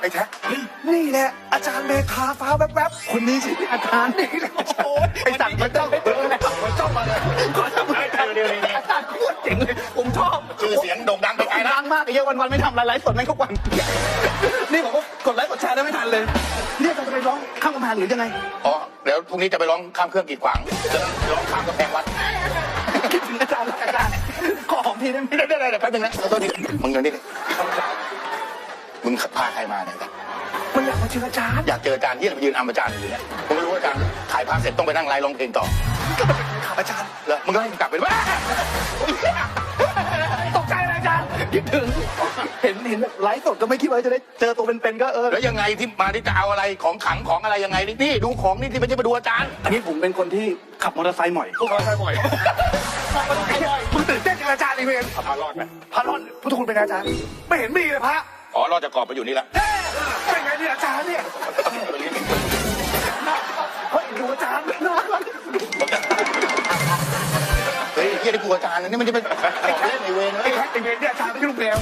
ไอ้แท้นี่แหละอาจารย์เมธาฟ้าแวบๆคนนี้สิอาจารย์นี่แหละโอ้โหไอ้สัตว์มันจ้องเออแหละมันจ้องมาเลยขอทำอาจารย์อาจารย์โคตรเจ๋งเลยผมชอบชื่อเสียงโด่งดังไปไกลนะดังมากไอ้เหี้ยวันๆไม่ทำอะไรไลฟ์สดแม่งทุกวัน นี่ผมก็กดไลค์กดแชร์ได้ไม่ทันเลยเนี่ยจะไปร้องข้างกำแพงหรือยังไงอ๋อเดี๋ยวพรุ่งนี้จะไปร้องข้ามเครื่องกีดขวางจะร้องข้ามกำแพงวัดคิดถึงอาจารย์อาจารย์ขอหอมทีได้ไหมเดี๋ยวเดี๋ยวเดี๋ยวแป๊บนึงนะขอโทษทีมึงเดี๋ยวนี้ดิ มึงพาใครมาเนี่ยมันอยากมาเจออาจารย์อยากเจออาจารย์ที่จะไปยืนอัมอาจารย์อยู่เนี่ยมึงไม่รู้ว่าอาจารย์ขายพาเสร็จต้องไปนั่งไลฟ์ร้องเพลงต่อก็มันเป็นข่าวอาจารย์แล้วมึงก็ให้กลับไปว่าตกใจเลยอาจารย์คิดถึงเห็นเห็นแบบไลฟ์สดก็ไม่คิดว่าจะได้เจอตัวเป็นๆก็เออแล้วยังไงที่มาที่จะเอาอะไรของขังของอะไรยังไงนี่นี่ดูของนี่ที่ไม่ใช่มาดูอาจารย์ อันนี้ผมเป็นคนที่ขับมอเตอร์ไซค์บ่อยทุกคนใช่บ่อยมึงตื่นเต้นกับอาจารย์อีเวนพารอดไหมพระรอดพุทธคุณเป็นไงอาจารย์ ไม่เห็นมีเลยพระ อ๋อรอดจากกรอบไปอยู่นี่ละเอ๊ะเป็นไงเนี่ยอาจารย์เนี่ยเฮ้ยดูอาจารย์น่ารักเฮ้ยเฮียได้กูอาจารย์นะนี่มันจะเป็นของเล่นในเวรไอ้เฮ้ยแท็กไอ้เวนเนี่ยอาจารย์ไม่ใช่ลูกแมว